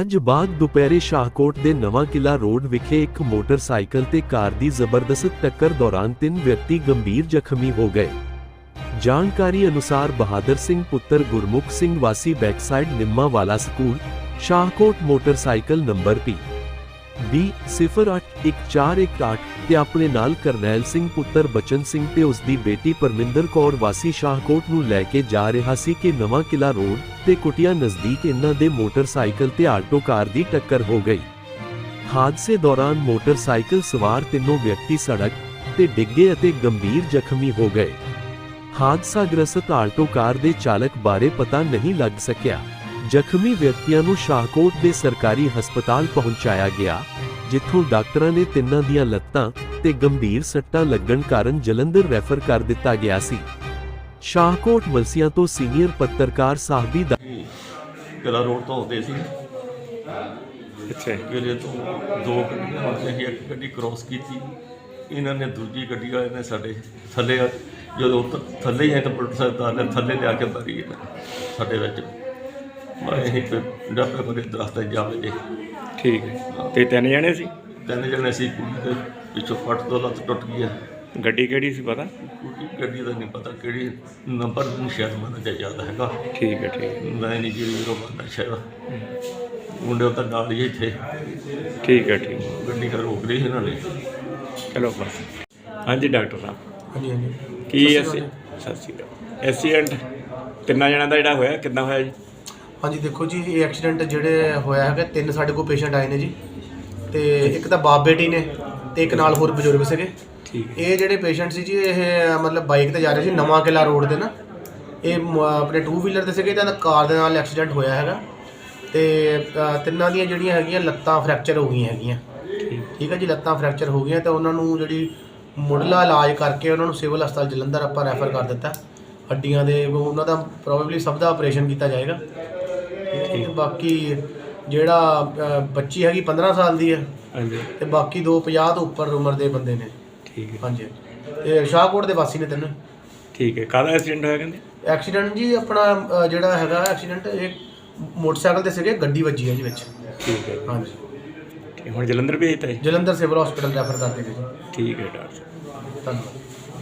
ਅੱਜ ਬਾਅਦ ਦੁਪਹਿਰੇ ਸ਼ਾਹਕੋਟ ਦੇ ਨਵਾਂ ਕਿਲਾ ਰੋਡ ਵਿਖੇ ਇੱਕ ਮੋਟਰਸਾਈਕਲ ਤੇ ਕਾਰ ਦੀ ਜ਼ਬਰਦਸਤ ਟੱਕਰ ਦੌਰਾਨ ਤਿੰਨ ਵਿਅਕਤੀ ਗੰਭੀਰ ਜ਼ਖਮੀ ਹੋ ਗਏ। ਜਾਣਕਾਰੀ ਅਨੁਸਾਰ ਬਹਾਦਰ ਸਿੰਘ ਪੁੱਤਰ ਗੁਰਮੁਖ ਸਿੰਘ ਵਾਸੀ backside Nimma Wala school, Shahkot motorcycle number P B 08148 ਤੇ ਆਪਣੇ ਨਾਲ ਕਰਨੈਲ ਸਿੰਘ ਪੁੱਤਰ ਬਚਨ ਸਿੰਘ ਤੇ ਉਸ ਦੀ ਬੇਟੀ ਪਰਮਿੰਦਰ ਕੌਰ ਵਾਸੀ ਸ਼ਾਹਕੋਟ ਨੂੰ ਲੈ ਕੇ ਜਾ ਰਿਹਾ ਸੀ ਕਿ ਨਵਾਂ ਕਿਲਾ ਰੋਡ ਤੇ ਕੁਟਿਆ ਨਜ਼ਦੀਕ ਇਹਨਾਂ ਦੇ ਮੋਟਰਸਾਈਕਲ ਤੇ ਆਲਟੋ ਕਾਰ ਦੀ ਟੱਕਰ ਹੋ ਗਈ। ਹਾਦਸੇ ਦੌਰਾਨ ਮੋਟਰਸਾਈਕਲ ਸਵਾਰ ਤਿੰਨੋਂ ਵਿਅਕਤੀ ਸੜਕ ਤੇ ਡਿੱਗੇ ਅਤੇ ਗੰਭੀਰ ਜ਼ਖਮੀ ਹੋ ਗਏ। ਹਾਦਸਾ ਗ੍ਰਸਤ ਆਲਟੋ ਕਾਰ ਦੇ ਚਾਲਕ ਬਾਰੇ ਪਤਾ ਨਹੀਂ ਲੱਗ ਸਕਿਆ। ਜ਼ਖਮੀ ਵਿਅਕਤੀਆਂ ਨੂੰ ਸ਼ਾਹਕੋਟ ਦੇ ਸਰਕਾਰੀ ਹਸਪਤਾਲ ਪਹੁੰਚਾਇਆ ਗਿਆ ਜਿੱਥੋਂ ਡਾਕਟਰਾਂ ਨੇ ਤਿੰਨਾਂ ਦੀਆਂ ਲੱਤਾਂ ਤੇ ਗੰਭੀਰ ਸੱਟਾਂ ਲੱਗਣ ਕਾਰਨ ਜਲੰਧਰ ਰੈਫਰ ਕਰ ਦਿੱਤਾ ਗਿਆ ਸੀ। ਸ਼ਾਹਕੋਟ ਮਲਸੀਆਂ ਤੋਂ ਸੀਨੀਅਰ ਪੱਤਰਕਾਰ ਸਾਹਿਬੀ ਦਾ ਕਿਲਾ ਰੋਡ ਤੋਂ ਆਉਂਦੇ ਸੀ। ਅੱਛਾ। ਕਿਲੇ ਤੋਂ ਦੋ ਗੱਡੀਆਂ ਆਉਂਦੀਆਂ ਸੀ ਇੱਕ ਗੱਡੀ ਕ੍ਰੋਸ ਕੀਤੀ ਇਹਨਾਂ ਨੇ ਦੂਜੀ ਗੱਡੀ ਵਾਲੇ ਨੇ ਸਾਡੇ ਥੱਲੇ ਜਦੋਂ ਥੱਲੇ ਹੀ ਤਾਂ ਪੁਲਿਸ ਸਰਦਾਰ ਨੇ ਥੱਲੇ ਲਿਆ ਕੇ ਮਾਰੀ ਸਾਡੇ ਵਿੱਚ। ਇਹ ਡੱਬੇ ਬਗੇ ਦਰਖਤ ਜਾ ਵਜੇ ਠੀਕ ਹੈ। ਤੇ ਤਿੰਨ ਜਣੇ ਸੀ? ਤਿੰਨ ਜਣੇ ਸੀ ਕੁੜੀ ਦੇ ਪਿੱਛੋਂ ਫੱਟ ਤੋਂ ਲੱਤ ਟੁੱਟ ਗਈ ਆ ਗੱਡੀ ਕਿਹੜੀ ਸੀ ਪਤਾ? ਕੁੜੀ ਗੱਡੀ ਦਾ ਨਹੀਂ ਪਤਾ ਕਿਹੜੀ ਨੰਬਰ ਨੂੰ ਸ਼ਾਇਦ ਮੈਨੂੰ ਤੇ ਯਾਦ ਹੈਗਾ। ਠੀਕ ਹੈ ਠੀਕ ਹੈ। ਮੈਂ ਨਹੀਂ ਜਿਹੜੀ ਉਹ ਬੰਦਾ ਸ਼ਾਇਦ। ਮੁੰਡੇ ਤਾਂ ਨਾਲ ਹੀ ਇੱਥੇ। ਠੀਕ ਹੈ ਠੀਕ ਹੈ। ਗੱਡੀ ਕਰ ਰੋਕ ਲਈ ਇਹਨਾਂ ਨੇ। ਚਲੋ ਬਸ। ਹਾਂਜੀ ਡਾਕਟਰ ਸਾਹਿਬ। ਹਾਂਜੀ ਹਾਂਜੀ। ਕੀ ਐਸੀ ਸਤਿ ਸ਼੍ਰੀ ਅਕਾਲ। ਐਕਸੀਡੈਂਟ ਤਿੰਨਾਂ ਜਣਾਂ ਦਾ ਜਿਹੜਾ ਹੋਇਆ ਕਿੱਦਾਂ ਹੋਇਆ ਜੀ? ਹਾਂਜੀ ਦੇਖੋ ਜੀ ਇਹ ਐਕਸੀਡੈਂਟ ਜਿਹੜੇ ਹੋਇਆ ਹੈਗਾ ਤਿੰਨ ਸਾਡੇ ਕੋਲ ਪੇਸ਼ੈਂਟ ਆਏ ਨੇ ਜੀ। ਤੇ ਇੱਕ ਤਾਂ ਬਾਪ ਬੇਟੀ ਨੇ ਤੇ ਇੱਕ ਨਾਲ ਹੋਰ ਬਜ਼ੁਰਗ ਸੀਗੇ। ਠੀਕ ਇਹ ਜਿਹੜੇ ਪੇਸ਼ੈਂਟ ਸੀ ਜੀ ਇਹ ਮਤਲਬ ਬਾਈਕ ਤੇ ਜਾ ਰਹੇ ਸੀ ਨਵਾਂ ਕਿਲਾ ਰੋਡ ਤੇ ਨਾ। ਇਹ ਮ- ਆਪਣੇ ਟੂ ਵੀਲਰ ਤੇ ਸੀਗੇ ਤਾਂ ਕਾਰ ਦੇ ਨਾਲ ਐਕਸੀਡੈਂਟ ਹੋਇਆ ਹੈਗਾ। ਤੇ ਅ, ਤਿੰਨਾਂ ਦੀਆਂ ਜਿਹੜੀਆਂ ਹੈਗੀਆਂ ਲੱਤਾਂ ਫ੍ਰੈਕਚਰ ਹੋ ਗਈਆਂ ਹੈਗੀਆਂ। ਠੀਕ। ਹੈ ਜੀ ਲੱਤਾਂ ਫ੍ਰੈਕਚਰ ਹੋ ਗਈਆਂ ਤੇ ਉਹਨਾਂ ਨੂੰ ਜਿਹੜੀ ਮੁੱਢਲਾ ਇਲਾਜ ਕਰਕੇ ਉਹਨਾਂ ਨੂੰ ਸਿਵਲ ਹਸਪਤਾਲ ਜਲੰਧਰ ਆਪਾਂ ਰੈਫਰ ਕਰ ਦਿੱਤਾ। ਹੱਡੀਆਂ ਦੇ ਉਹ ਉਹਨਾਂ ਦਾ ਪ੍ਰੋਬੇਬਲੀ ਸਭ ਦਾ ਆਪਰੇਸ਼ਨ ਕੀਤਾ ਜਾਏਗਾ। ਠੀਕ ਹੈ, ਬਾਕੀ ਜਿਹੜਾ ਅ, ਬੱਚੀ ਹੈਗੀ 15 ਸਾਲ ਦੀ ਹੈ ਹਾਂਜੀ। ਤੇ ਬਾਕੀ ਦੋ 50 ਤੋਂ ਉੱਪਰ ਉਮਰ ਦੇ ਬੰਦੇ ਨੇ। ਠੀਕ ਹੈ। ਹਾਂਜੀ। ਤੇ ਸ਼ਾਹਕੋਟ ਦੇ ਵਾਸੀ ਨੇ ਤਿੰਨ। ਠੀਕ ਹੈ। ਕਾਹਦਾ ਐਕਸੀਡੈਂਟ ਹੋਇਆ ਕਹਿੰਦੇ? ਐਕਸੀਡੈਂਟ ਜੀ ਆਪਣਾ ਅ, ਜਿਹੜਾ ਹੈਗਾ ਐਕਸੀਡੈਂਟ ਇਹ ਮੋਟਰਸਾਈਕਲ ਤੇ ਸੀਗੇ ਗੱਡੀ ਵੱਜੀ ਹੈ ਜੀ ਵਿੱਚ। ਠੀਕ ਹੈ। ਹਾਂਜੀ। ਠੀਕ, ਹੁਣ ਜਲੰਧਰ ਭੇਜਤਾ ਜੀ? ਜਲੰਧਰ ਸਿਵਲ ਹਸਪੀਟਲ ਰੈਫਰ ਕਰ ਦਿੱਤੇ ਜੀ। ਠੀਕ ਹੈ ਡਾਕਟਰ ਸਾਹਿਬ। ਧੰਨਵਾਦ।